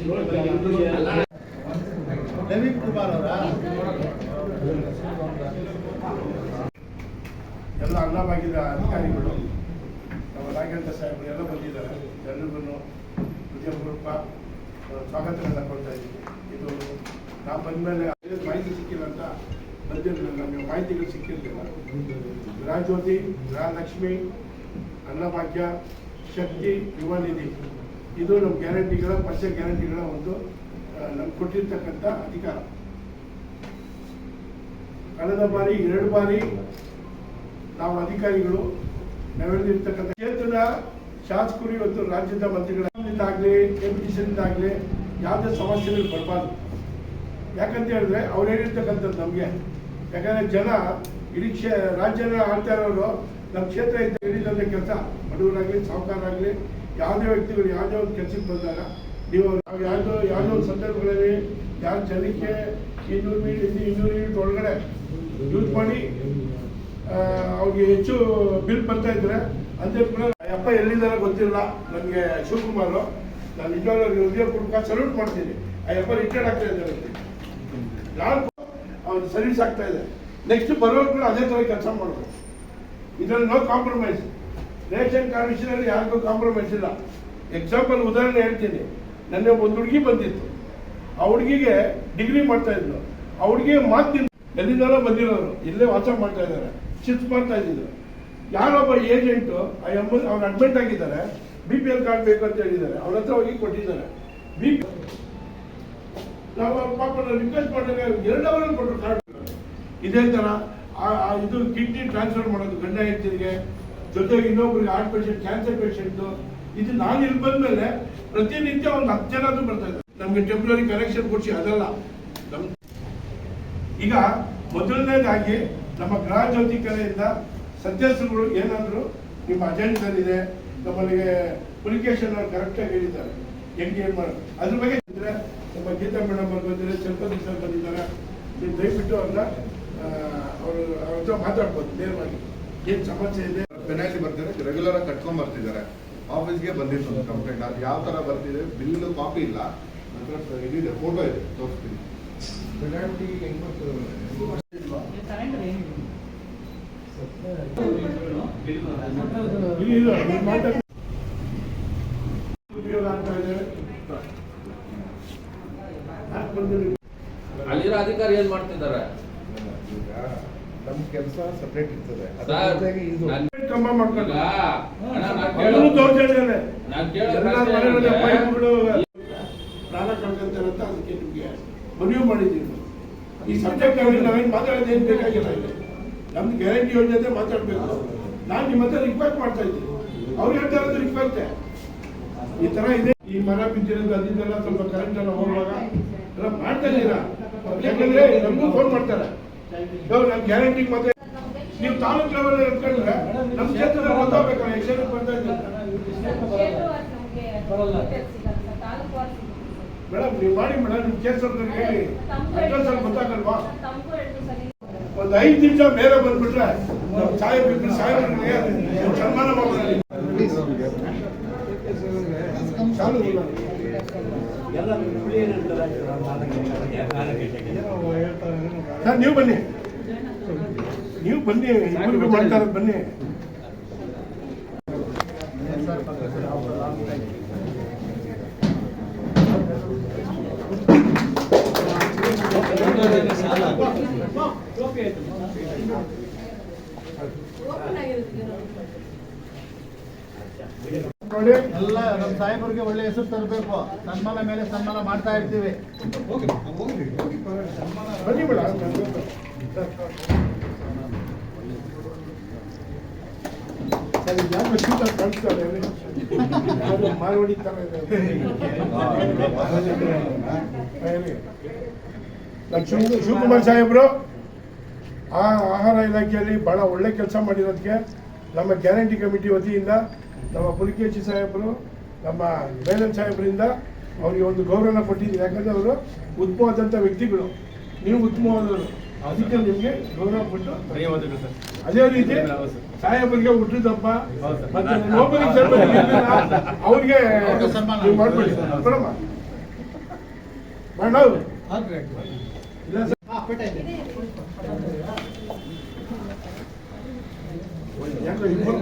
ಅವರ ಎಲ್ಲ ಅನ್ನಭಾಗ್ಯದ ಅಧಿಕಾರಿಗಳು, ನಮ್ಮ ನಾಗೇಂದ್ರ ಸಾಹೇಬರು ಎಲ್ಲ ಬಂದಿದ್ದಾರೆ. ಎಲ್ಲರಿಗೂ ವಿಜಯಪುರಪ್ಪ ಸ್ವಾಗತಗಳನ್ನ ಕೊಡ್ತಾ ಇದ್ದೀವಿ ಇದು ನಾವು ಬಂದ ಮೇಲೆ ಮಾಹಿತಿ ಸಿಕ್ಕಿಲ್ಲ ಅಂತ ಬಂದಿರಲಿಲ್ಲ. ನಮಗೆ ಮಾಹಿತಿಗಳು ಸಿಕ್ಕಿರಲಿಲ್ಲ. ಗೃಹಜ್ಯೋತಿ ಗೃಹಲಕ್ಷ್ಮಿ ಅನ್ನಭಾಗ್ಯ, ಶಕ್ತಿ, ಯುವ ನಿಧಿ. ಇದು ನಮ್ಮ ಗ್ಯಾರಂಟಿಗಳ ಪಕ್ಷ ಗ್ಯಾರಂಟಿಗಳ ಒಂದು ನಮ್ಗೆ ಕೊಟ್ಟಿರ್ತಕ್ಕಂಥ ಅಧಿಕಾರ. ಕಳೆದ ಬಾರಿ, ಎರಡು ಬಾರಿ ನಾವು ಅಧಿಕಾರಿಗಳು ನೆರವೇರಿರ್ತಕ್ಕಂಥ ಕ್ಷೇತ್ರದ ಶಾಸಕರು ಇವತ್ತು ರಾಜ್ಯದ ಮಂತ್ರಿಗಳಾಗಲಿ ಎಂ ಯಾವುದೇ ಸಮಸ್ಯೆಗಳು ಬರಬಾರ್ದು. ಯಾಕಂತ ಹೇಳಿದ್ರೆ ಅವ್ರು ಹೇಳಿರ್ತಕ್ಕಂಥದ್ದು ನಮಗೆ. ಯಾಕಂದ್ರೆ ಜನ, ಇಡೀ ಕ್ಷೇ, ರಾಜ್ಯನ ಆಳ್ತಾ ಇರೋರು ನಮ್ಮ ಕ್ಷೇತ್ರ ಇದ್ದ ಹೇಳಿದಂಥ ಕೆಲಸ. ಬಡವರಾಗಲಿ, ಸಾಹುಕಾರಾಗಲಿ ಯಾವುದೇ ವ್ಯಕ್ತಿಗಳು ಯಾವುದೇ ಒಂದು ಕೆಲಸಕ್ಕೆ ಬಂದಾಗ ನೀವು ನಾವು ಯಾವುದೋ ಯಾವುದೋ ಒಂದು ಸಂದರ್ಭಗಳಲ್ಲಿ ಯಾರು ಜನಕ್ಕೆ ಇನ್ನೂರು ಮೀಟರ್ ಇನ್ನೂರು ಯೂನಿಟ್ ಒಳಗಡೆ ಯೂಸ್ ಮಾಡಿ ಅವ್ರಿಗೆ ಹೆಚ್ಚು ಬಿಲ್ ಬರ್ತಾ ಇದ್ರೆ ಅಂತ ಕೂಡ ಅಪ್ಪ ಎಲ್ಲಿದ್ದಾರೆ ಗೊತ್ತಿಲ್ಲ. ನನಗೆ ಶಿವಕುಮಾರು, ನಾನು ನಿಜವಾಗ್ಲೂ ಹೃದಯ ಪೂರ್ವಕ ಸಲ್ಯೂಟ್ ಮಾಡ್ತೀನಿ. ಆ ಅಪ್ಪ ರಿಟೈರ್ಡ್ ಆಗ್ತಾ ಇದ್ದಾರೆ. ನಾನು ಅವ್ರು ಸರ್ವಿಸ್ ಆಗ್ತಾ ಇದೆ. ನೆಕ್ಸ್ಟ್ ಬರೋರು ಕೂಡ ಅದೇ ಥರ ಕೆಲಸ ಮಾಡಬೇಕು. ಇದರಲ್ಲಿ ನೋ ಕಾಂಪ್ರಮೈಸ್ ರೇಷನ್ ಕಾರ್ಡ್ ವಿಷಯದಲ್ಲಿ ಯಾರಿಗೂ ಕಾಂಪ್ರಮೈಸ್ ಇಲ್ಲ. ಎಕ್ಸಾಂಪಲ್ ಉದಾಹರಣೆ ಹೇಳ್ತೀನಿ. ನನ್ನ ಒಂದು ಹುಡುಗಿ ಬಂದಿತ್ತು. ಆ ಹುಡುಗಿಗೆ ಡಿಗ್ರಿ ಮಾಡ್ತಾ ಇದ್ರು ಆ ಹುಡುಗಿ ಮಾತಿನ ಬಂದಿರೋರು. ಇಲ್ಲೇ ವಾಸ ಮಾಡ್ತಾ ಇದ್ದಾರೆ. ಶಿಫ್ಟ್ ಮಾಡ್ತಾ ಇದ್ದಿದ್ರು. ಯಾರೊಬ್ಬ ಏಜೆಂಟು ಆ ಎಮ್ಮ ಅವ್ರು ಅಡ್ಮಿಟ್ ಆಗಿದ್ದಾರೆ. ಬಿ ಪಿ ಎಲ್ ಕಾರ್ಡ್ ಬೇಕು ಅಂತ ಹೇಳಿದ್ದಾರೆ. ಅವ್ರ ಹತ್ರ ಹೋಗಿ ಕೊಟ್ಟಿದ್ದಾರೆ. ಬಿ ನಾವು ಪಾಪ ರಿಕ್ವೆಸ್ಟ್ ಮಾಡಿದಾಗ ಎರಡು ಅವರಲ್ಲಿ ಕೊಟ್ಟರು ಕಾರ್ಡ್ ಇದೇ ಥರ ಇದು ಕಿಡ್ನಿ ಟ್ರಾನ್ಸ್ಫರ್ ಮಾಡೋದು ಗಂಡ ಹೆಂಡತಿಗೆ. ಜೊತೆಗೆ ಇನ್ನೊಬ್ರಿಗೆ ಹಾರ್ಟ್ ಪೇಷಂಟ್ ಕ್ಯಾನ್ಸರ್ ಪೇಷಂಟ್ ಇದು ನಾನು ಇಲ್ಲಿ ಬಂದ್ಮೇಲೆ ಪ್ರತಿನಿತ್ಯ ಒಂದು ಹತ್ತು ಜನ ಬರ್ತಾ ಇದ್ದಾರೆ. ನಮಗೆ ಟೆಂಪ್ರರಿ ಕನೆಕ್ಷನ್ ಕೊಡಿಸಿ, ಅದಲ್ಲ. ನಮ್ ಈಗ ಮೊದಲನೇದಾಗಿ ನಮ್ಮ ಗೃಹ ಜ್ಯೋತಿ ಕಲೆಯಿಂದ ಸದಸ್ಯರುಗಳು ಏನಾದರೂ ನಿಮ್ಮ ಇದೆ ನಮ್ಮಲ್ಲಿಗೆ ಪುಲಿಕೇಶನ್ ಅವ್ರು ಕರೆಕ್ಟಾಗಿ ಹೇಳಿದ್ದಾರೆ. ಹೆಂಗೆ ಏನು ಅದ್ರ ಬಗ್ಗೆ ಇದ್ರೆ ನಮ್ಮ ಗೀತಾ ಮೇಡಮ್ ಅವ್ರು ಬಂದಿದ್ದಾರೆ ಚಂಪತಿ ಸರ್ ಬಂದಿದ್ದಾರೆ. ನೀವು ದಯವಿಟ್ಟು ಅವ್ರನ್ನ ಅವರು ಅವ್ರ ಜೊತೆ ಮಾತಾಡ್ಬೋದು, ನೇರವಾಗಿ. ಏನು ಸಮಸ್ಯೆ ಇದೆ? ಪೆನಾಲ್ಟಿ ಬರ್ತಿದ್ರೆ ರೆಗ್ಯುಲರ್ ಆಗಿ ಕಟ್ಕೊಂಡ್ ಬರ್ತಿದ್ದಾರೆ. ಆಫೀಸ್ಗೆ ಬಂದಿತ್ತು ಒಂದು ಕಂಪ್ಲೇಂಟ್ ಅದು ಯಾವ ತರ ಬರ್ತಿದೆ ಬಿಲ್ ಕಾಪಿ ಇಲ್ಲ. ನಂತರ ಇದಿದೆ ಫೋಟೋ ಇದೆ ತೋರಿಸ್ತೀನಿ. ಪೆನಾಲ್ಟಿ ಹೆಂಗ್? ಅಲ್ಲಿರೋ ಅಧಿಕಾರಿ ಏನ್ ಮಾಡ್ತಿದ್ದಾರೆ? ನಮ್ ಕೆಲಸ ಸಪ್ರೇಟ್ ಇರ್ತದೆ. ಪ್ರಾಣ ಕಳ್ಕೊಂತಾರೆ ಅಂತ ಅದಕ್ಕೆ ನಿಮಗೆ ಮನವಿ ಮಾಡಿದ್ದೀವಿ ಈ ಸಬ್ಜೆಕ್ಟ್ ನಾವೇನು ಮಾತಾಡೋದು ಏನು ಬೇಕಾಗಿಲ್ಲ ಇಲ್ಲಿ. ನಮ್ದು ಗ್ಯಾರಂಟಿ ಯೋಜನೆ ಮಾತಾಡಬೇಕು. ನಾನು ನಿಮ್ಮ ಹತ್ರ ರಿಕ್ವೆಸ್ಟ್ ಮಾಡ್ತಾ ಇದ್ದೀನಿ. ಅವ್ರು ಹೇಳ್ತಾ ಇರೋದು ರಿಕ್ವೆಸ್ಟ್ ಈ ತರ ಇದೆ. ಈ ಮರ ಬಿದ್ದಿರೋದು ಅದಿದ್ದೆಲ್ಲ ಸ್ವಲ್ಪ ಕರೆಂಟ್ ಎಲ್ಲ ಹೋಗುವಾಗ ಎಲ್ಲ ಮಾಡ್ತಾ ಇದ್ದೀರಾ? ಯಾಕಂದ್ರೆ ನಮಗೂ ಫೋನ್ ಮಾಡ್ತಾರೆ. ನಮ್ಮ ಗ್ಯಾರಂಟಿ ಮತ್ತೆ ನೀವು ತಾಲೂಕ್ ಲೆವೆಲ್ ಕೇಳಿದ್ರೆ ನಮ್ಮ ಕ್ಷೇತ್ರದಲ್ಲಿ ಗೊತ್ತಾಗಬೇಕಲ್ಲ ಜನಕ್ಕೆ ಬರ್ತಾ ಮೇಡಮ್ ನೀವು ಮಾಡಿ ಮೇಡಮ್ ನಿಮ್ಮ ಕ್ಷೇತ್ರದಲ್ಲಿ ಹೇಳಿ. ಅಡ್ರೆಸ್ ಗೊತ್ತಾಗಲ್ವಾ? ಒಂದು ಐದು ನಿಮಿಷ ಬೇರೆ ಬಂದ್ಬಿಟ್ರೆ ನಮ್ಮ ಚಾಯ್ ಇಬ್ರು ಸಾಹೇಬ್ರಿಗೆ ಸನ್ಮಾನ ಮಾಡೋದು ಚಾಲು. ಸರ್ ನೀವು ಬನ್ನಿ. ಬನ್ನಿ ಮಾಡ್ತಾರೆ ಬನ್ನಿ. ನೋಡಿ ಎಲ್ಲ ನಮ್ಮ ಸಾಹೇಬರಿಗೆ ಒಳ್ಳೆ ಹೆಸರು ತರಬೇಕು. ಸನ್ಮಾನ ಮೇಲೆ ಸನ್ಮಾನ ಮಾಡ್ತಾ ಇರ್ತೀವಿ. ಯಾಕೆ ಶೂಟ ಕಳಿಸ್ತಾರೆ ಮಾರ್ವಾಡಿ ಥರ ಶಿವ ಶಿವಕುಮಾರ್ ಸಾಹೇಬ್ರು, ಆ ಆಹಾರ ಇಲಾಖೆಯಲ್ಲಿ ಬಹಳ ಒಳ್ಳೆ ಕೆಲಸ ಮಾಡಿರೋದಕ್ಕೆ ನಮ್ಮ ಗ್ಯಾರಂಟಿ ಕಮಿಟಿ ವತಿಯಿಂದ ನಮ್ಮ ಪುಲಿಕೇಶಿ ಸಾಹೇಬರು, ನಮ್ಮ ಬೇಲನ್ ಸಾಹೇಬರಿಂದ ಅವರಿಗೆ ಒಂದು ಗೌರವನ ಕೊಟ್ಟಿದ್ದೀವಿ ಯಾಕಂದ್ರೆ ಅವರು ಉತ್ತಮವಾದಂಥ ವ್ಯಕ್ತಿಗಳು. ನೀವು ಉತ್ತಮವಾದವರು ಅದಕ್ಕೆ ನಿಮಗೆ ಗೌರವ ಕೊಟ್ಟು ಧನ್ಯವಾದಗಳು ಸರ್. ಅದೇ ರೀತಿ. ಸಾಹೇಬರಿಗೆ ಹುಟ್ಟಿದಪ್ಪ ಹೌದು ಸರ್. ಮತ್ತೆ ಅವ್ರಿಗೆ ಮಾಡ್ಕೊಳ್ಳಿ ಇಲ್ಲ ಸರ್. ಯಾಕೋ ಇಬ್ಬರು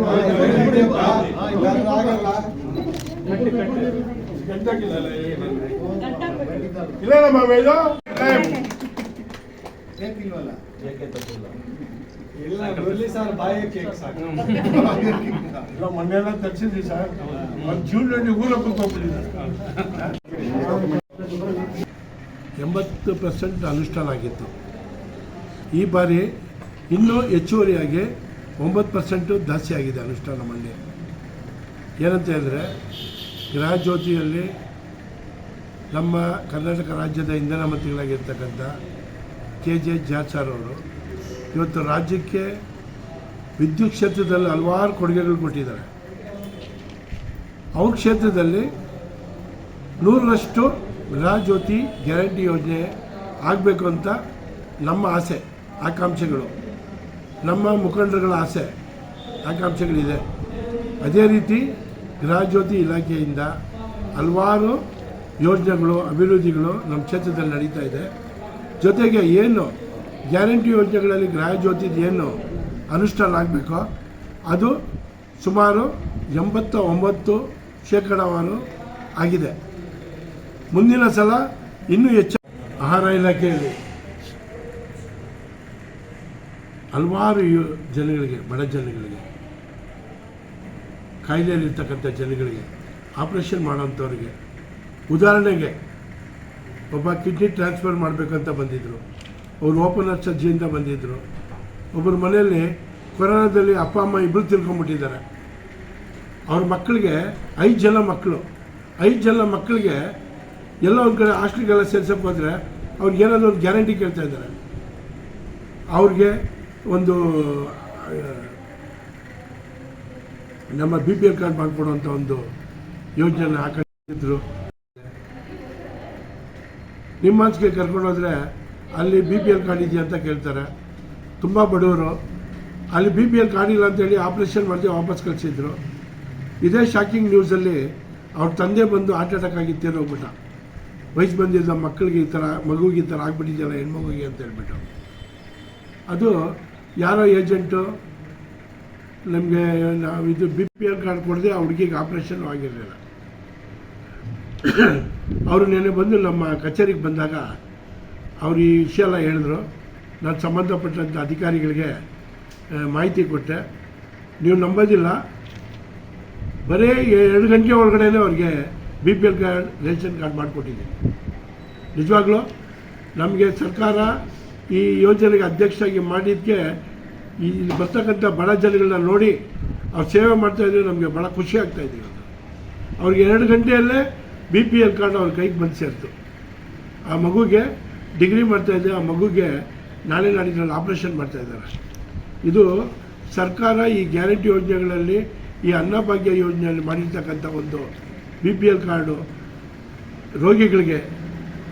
ಗಂಟಾಗಿಲ್ಲಲ್ಲ ಇಲ್ಲ ನಮ್ಮ ಇದು ಬೇಕಿಲ್ವಲ್ಲ ಇಲ್ಲ ಬರಲಿ ಸರ್ ಬಾಯಿ ಕೇಕ್ ಸಾಕು. ಇಲ್ಲ ಮೊನ್ನೆಲ್ಲ ಸರ್. ಎಂಬತ್ತು ಪರ್ಸೆಂಟ್ ಅನುಷ್ಠಾನ ಆಗಿತ್ತು. ಈ ಬಾರಿ ಇನ್ನೂ ಹೆಚ್ಚುವರಿಯಾಗಿ ಒಂಬತ್ತು ಪರ್ಸೆಂಟು ಜಾಸ್ತಿ ಆಗಿದೆ ಅನುಷ್ಠಾನ ಮಂಡ್ಯ ಏನಂತ ಹೇಳಿದ್ರೆ ಗೃಹ ಜ್ಯೋತಿಯಲ್ಲಿ ನಮ್ಮ ಕರ್ನಾಟಕ ರಾಜ್ಯದ ಇಂಧನ ಮಂತ್ರಿಗಳಾಗಿರ್ತಕ್ಕಂಥ ಕೆ ಜೆ ಜಾಚಾರ್ ಅವರು ಇವತ್ತು ರಾಜ್ಯಕ್ಕೆ ವಿದ್ಯುತ್ ಕ್ಷೇತ್ರದಲ್ಲಿ ಹಲವಾರು ಕೊಡುಗೆಗಳು ಕೊಟ್ಟಿದ್ದಾರೆ. ಅವ್ರ ಕ್ಷೇತ್ರದಲ್ಲಿ ನೂರರಷ್ಟು ಗೃಹಜ್ಯೋತಿ ಗ್ಯಾರಂಟಿ ಯೋಜನೆ ಆಗಬೇಕು ಅಂತ ನಮ್ಮ ಆಸೆ, ಆಕಾಂಕ್ಷೆಗಳು. ನಮ್ಮ ಮುಖಂಡರುಗಳ ಆಸೆ, ಆಕಾಂಕ್ಷೆಗಳಿದೆ. ಅದೇ ರೀತಿ ಗೃಹಜ್ಯೋತಿ ಇಲಾಖೆಯಿಂದ ಹಲವಾರು ಯೋಜನೆಗಳು, ಅಭಿವೃದ್ಧಿಗಳು ನಮ್ಮ ಕ್ಷೇತ್ರದಲ್ಲಿ ನಡೀತಾ ಇದೆ. ಜೊತೆಗೆ ಏನು ಗ್ಯಾರಂಟಿ ಯೋಜನೆಗಳಲ್ಲಿ ಗೃಹ ಜ್ಯೋತಿದು ಏನು ಅನುಷ್ಠಾನ ಆಗಬೇಕೋ, ಅದು ಸುಮಾರು ಎಂಬತ್ತ ಒಂಬತ್ತು ಶೇಕಡಾವಾರು ಆಗಿದೆ. ಮುಂದಿನ ಸಲ ಇನ್ನೂ ಹೆಚ್ಚು ಆಹಾರ ಇಲಾಖೆಯಲ್ಲಿ ಹಲವಾರು ಜನಗಳಿಗೆ, ಬಡ ಜನಗಳಿಗೆ ಕಾಯಿಲೆಯಲ್ಲಿರ್ತಕ್ಕಂಥ ಜನಗಳಿಗೆ ಆಪ್ರೇಷನ್ ಮಾಡೋಂಥವ್ರಿಗೆ ಉದಾಹರಣೆಗೆ ಒಬ್ಬ ಕಿಡ್ನಿ ಟ್ರಾನ್ಸ್ಫರ್ ಮಾಡಬೇಕಂತ ಬಂದಿದ್ದರು ಅವರು ಓಪನ್ ಹಾರ್ಟ್ ಸರ್ಜರಿಯಿಂದ ಬಂದಿದ್ದರು ಒಬ್ಬರ ಮನೆಯಲ್ಲಿ ಕೊರೋನಾದಲ್ಲಿ ಅಪ್ಪ, ಅಮ್ಮ ಇಬ್ಬರು ತಿಳ್ಕೊಂಬಿಟ್ಟಿದ್ದಾರೆ ಅವ್ರ ಮಕ್ಕಳಿಗೆ ಐದು ಜನ ಮಕ್ಕಳು ಐದು ಜನ ಮಕ್ಕಳಿಗೆ ಎಲ್ಲ ಒಂದು ಕಡೆ ಹಾಸ್ಟೆಲ್ಗೆಲ್ಲ ಸೇರ್ಸಕ್ಕೆ ಹೋದರೆ ಅವ್ರಿಗೆ ಏನಾದರೂ ಒಂದು ಗ್ಯಾರಂಟಿ ಕೇಳ್ತಾ ಇದ್ದಾರೆ. ಅವ್ರಿಗೆ ಒಂದು, ನಮ್ಮ ಬಿ ಪಿ ಎಲ್ ಕಾರ್ಡ್ ಮಾಡಿಕೊಡುವಂಥ ಒಂದು ಯೋಜನೆ ಹಾಕಿದ್ರು ನಿಮ್ಮ ಹಂಚಿಗೆ ಕರ್ಕೊಂಡು ಹೋದರೆ ಅಲ್ಲಿ ಬಿ ಪಿ ಎಲ್ ಕಾರ್ಡ್ ಇದೆಯಾ ಅಂತ ಕೇಳ್ತಾರೆ. ತುಂಬ ಬಡವರು. ಅಲ್ಲಿ ಬಿ ಪಿ ಎಲ್ ಕಾರ್ಡ್ ಇಲ್ಲ ಅಂತೇಳಿ ಆಪ್ರೇಷನ್ ಮಾಡಿದೆ ವಾಪಸ್ ಕಳಿಸಿದ್ರು. ಇದೇ ಶಾಕಿಂಗ್ ನ್ಯೂಸಲ್ಲಿ ಅವ್ರ ತಂದೆ ಬಂದು ಹಾರ್ಟ್ ಅಟ್ಯಾಕ್ ಆಗಿ ಹೋಗ್ಬಿಟ್ಟ ವಯಸ್ಸು ಬಂದಿದ್ದ ಮಕ್ಕಳಿಗೆ ಈ ಥರ ಮಗುಗೆ ಈ ಥರ ಆಗ್ಬಿಟ್ಟಿದೆಯಲ್ಲ ಹೆಣ್ಮಗುಗೆ ಅಂತ ಹೇಳ್ಬಿಟ್ಟು. ಅದು ಯಾರೋ ಏಜೆಂಟು ನಮಗೆ ನಾವು ಇದು ಬಿ ಪಿ ಎಲ್ ಕಾರ್ಡ್ ಕೊಡದೆ ಆ ಹುಡುಗಿಗೆ ಆಪ್ರೇಷನ್ ಆಗಿರಲಿಲ್ಲ. ಅವರು ನೆನೆ ಬಂದು ನಮ್ಮ ಕಚೇರಿಗೆ ಬಂದಾಗ ಅವರು ಈ ವಿಷಯ ಎಲ್ಲ ಹೇಳಿದ್ರು. ನಾನು ಸಂಬಂಧಪಟ್ಟಂಥ ಅಧಿಕಾರಿಗಳಿಗೆ ಮಾಹಿತಿ ಕೊಟ್ಟೆ. ನೀವು ನಂಬೋದಿಲ್ಲ. ಬರೀ ಎರಡು ಗಂಟೆ ಒಳಗಡೆ ಅವ್ರಿಗೆ B P L card ration card ಮಾಡಿಕೊಟ್ಟಿದ್ದೀನಿ. ನಿಜವಾಗ್ಲೂ ನಮಗೆ ಸರ್ಕಾರ ಈ ಯೋಜನೆಗೆ ಅಧ್ಯಕ್ಷರಾಗಿ ಮಾಡಿದ್ದಕ್ಕೆ ಈ ಬರ್ತಕ್ಕಂಥ ಬಡ ಜನಗಳನ್ನ ನೋಡಿ ಅವ್ರು ಸೇವೆ ಮಾಡ್ತಾ ಇದ್ರೆ ನಮಗೆ ಭಾಳ ಖುಷಿ ಆಗ್ತಾ ಇದೆ ಇವತ್ತು ಅವ್ರಿಗೆ ಎರಡು ಗಂಟೆಯಲ್ಲೇ ಬಿ ಪಿ ಎಲ್ ಕಾರ್ಡ್ ಅವ್ರ ಕೈಗೆ ಬಂದು ಸೇರ್ತು. ಆ ಮಗುಗೆ ಡಿಗ್ರಿ ಮಾಡ್ತಾ ಇದೆ ಆ ಮಗುಗೆ ನಾಳೆ ನಾಡಿನಲ್ಲಿ ಆಪ್ರೇಷನ್ ಮಾಡ್ತಾ ಇದ್ದಾರೆ ಇದು ಸರ್ಕಾರ ಈ ಗ್ಯಾರಂಟಿ ಯೋಜನೆಗಳಲ್ಲಿ, ಈ ಅನ್ನಭಾಗ್ಯ ಯೋಜನೆಯಲ್ಲಿ ಮಾಡಿರ್ತಕ್ಕಂಥ ಒಂದು ಬಿ ಪಿ ಎಲ್ ಕಾರ್ಡು ರೋಗಿಗಳಿಗೆ,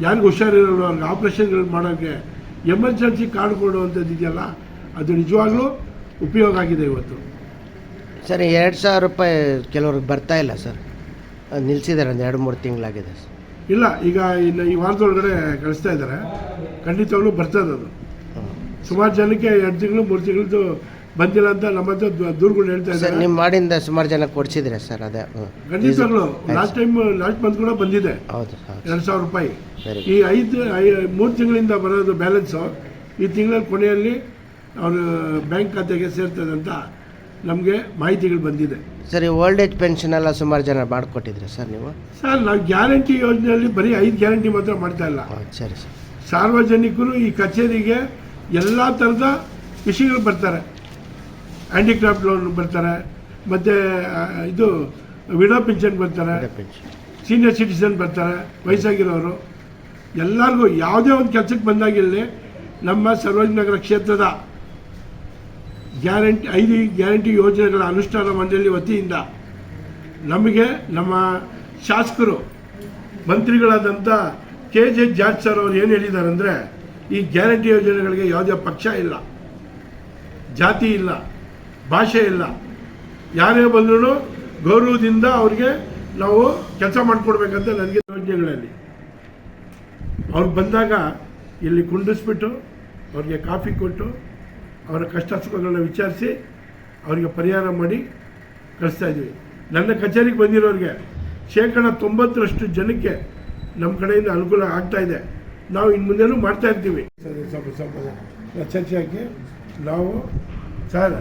ಯಾರಿಗೂ ಹುಷಾರಿರಲ್ಲ, ಅವ್ರಿಗೆ ಆಪ್ರೇಷನ್ಗಳು ಮಾಡೋಕ್ಕೆ ಎಮರ್ಜೆನ್ಸಿ ಕಾರ್ಡ್ ಕೊಡುವಂಥದ್ದು ಇದೆಯಲ್ಲ, ಅದು ನಿಜವಾಗ್ಲೂ ಉಪಯೋಗ ಆಗಿದೆ ಇವತ್ತು. ಸರ್ ಎರಡು ಸಾವಿರ ರೂಪಾಯಿ ಕೆಲವ್ರಿಗೆ ಬರ್ತಾ ಇಲ್ಲ ಸರ್. ಅದು ನಿಲ್ಸಿದ್ದಾರೆ ಒಂದು ಎರಡು ಮೂರು ತಿಂಗಳಾಗಿದೆ ಇಲ್ಲ ಈಗ ಇನ್ನು ಈ ವಾರದೊಳಗಡೆ ಕಳಿಸ್ತಾ ಇದ್ದಾರೆ. ಖಂಡಿತವಾಗ್ಲೂ ಬರ್ತದೆ ಅದು ಸುಮಾರು ಜನಕ್ಕೆ ಎರಡು ತಿಂಗಳು ಮೂರು ತಿಂಗಳದ್ದು ಬಂದಿಲ್ಲ ಅಂತ ನಮ್ಮ ಹತ್ರ ದೂರುಗಳು ಹೇಳ್ತಾ ಸರ್ ಇದ್ದಾರೆ. ನಿಮ್ಮ ಮಾಡಿಂದ ಸುಮಾರು ಜನ ಕೊಡಿಸಿದ್ರೆ ಸರ್ ಅದೇ ಹ್ಮ್. ಖಂಡಿತವಾಗ್ಲೂ. ಲಾಸ್ಟ್ ಟೈಮ್ ಲಾಸ್ಟ್ ಮಂತ್ ಕೂಡ ಬಂದಿದೆ. ಹೌದು ಹೌದು. ಎರಡು ಸಾವಿರ ರೂಪಾಯಿ. Very ಈ ಐದು ಐ ಮೂರು ತಿಂಗಳಿಂದ ಬರೋದು ಬ್ಯಾಲೆನ್ಸು. ಈ ತಿಂಗಳ ಕೊನೆಯಲ್ಲಿ ಅವರು ಬ್ಯಾಂಕ್ ಖಾತೆಗೆ ಸೇರ್ತದೆ ಅಂತ ನಮಗೆ ಮಾಹಿತಿಗಳು ಬಂದಿದೆ. ಸರ್ ಈ ಓಲ್ಡ್ ಏಜ್ ಪೆನ್ಷನ್ ಎಲ್ಲ ಸುಮಾರು ಜನ ಮಾಡಿಕೊಟ್ಟಿದ್ರಿ ಸರ್ ನೀವು? ಸರ್ ನಾವು ಗ್ಯಾರಂಟಿ ಯೋಜನೆಯಲ್ಲಿ ಬರೀ ಐದು ಗ್ಯಾರಂಟಿ ಮಾತ್ರ ಮಾಡ್ತಾ ಇಲ್ಲ. ಹೌದು ಸರಿ ಸರ್. ಸಾರ್ವಜನಿಕರು ಈ ಕಚೇರಿಗೆ ಎಲ್ಲ ಥರದ ವಿಷಯಗಳು ಬರ್ತಾರೆ. ಹ್ಯಾಂಡಿಕ್ರಾಫ್ಟ್ ಲೋನ್ ಬರ್ತಾರೆ. ಮತ್ತು ಇದು ವಿಡೋ ಪೆನ್ಷನ್ ಬರ್ತಾರೆ. ಪೆನ್ಷನ್. ಸೀನಿಯರ್ ಸಿಟಿಸನ್ ಬರ್ತಾರೆ ವಯಸ್ಸಾಗಿರೋರು. ಎಲ್ಲರಿಗೂ ಯಾವುದೇ ಒಂದು ಕೆಲಸಕ್ಕೆ ಬಂದಾಗಿರಲಿ ನಮ್ಮ ಸರ್ವಜ್ಞನಗರ ಕ್ಷೇತ್ರದ ಗ್ಯಾರಂಟಿ, ಐದು ಗ್ಯಾರಂಟಿ ಯೋಜನೆಗಳ ಅನುಷ್ಠಾನ ಮಂಡಳಿ ವತಿಯಿಂದ ನಮಗೆ ನಮ್ಮ ಶಾಸಕರು, ಮಂತ್ರಿಗಳಾದಂಥ ಕೆ ಜೆ ಜಾರ್ಜ್ ಸರ್ ಅವ್ರು ಏನು ಹೇಳಿದ್ದಾರೆ ಅಂದರೆ ಈ ಗ್ಯಾರಂಟಿ ಯೋಜನೆಗಳಿಗೆ ಯಾವುದೇ ಪಕ್ಷ ಇಲ್ಲ, ಜಾತಿ ಇಲ್ಲ, ಭಾಷೆ ಇಲ್ಲ. ಯಾರೇ ಬಂದ್ರೂ ಗೌರವದಿಂದ ಅವ್ರಿಗೆ ನಾವು ಕೆಲಸ ಮಾಡಿಕೊಡ್ಬೇಕಂತ ನನಗೆ ಯೋಜನೆಗಳಲ್ಲಿ. ಅವ್ರು ಬಂದಾಗ ಇಲ್ಲಿ ಕುಂಡಿಸ್ಬಿಟ್ಟು ಅವ್ರಿಗೆ ಕಾಫಿ ಕೊಟ್ಟು ಅವರ ಕಷ್ಟ ಸುಖಗಳನ್ನ ವಿಚಾರಿಸಿ ಅವರಿಗೆ ಪರಿಹಾರ ಮಾಡಿ ಕಳಿಸ್ತಾ ಇದ್ದೀವಿ ನನ್ನ ಕಚೇರಿಗೆ ಬಂದಿರೋರಿಗೆ ಶೇಕಡ ತೊಂಬತ್ತರಷ್ಟು ಜನಕ್ಕೆ ನಮ್ಮ ಕಡೆಯಿಂದ ಅನುಕೂಲ ಆಗ್ತಾ ಇದೆ ನಾವು ಇನ್ನು ಮುಂದೆನೂ ಮಾಡ್ತಾ ಇರ್ತೀವಿ ಸ್ವಲ್ಪ ಸ್ವಲ್ಪ ಚರ್ಚೆ ಹಾಕಿ ನಾವು ಸರ್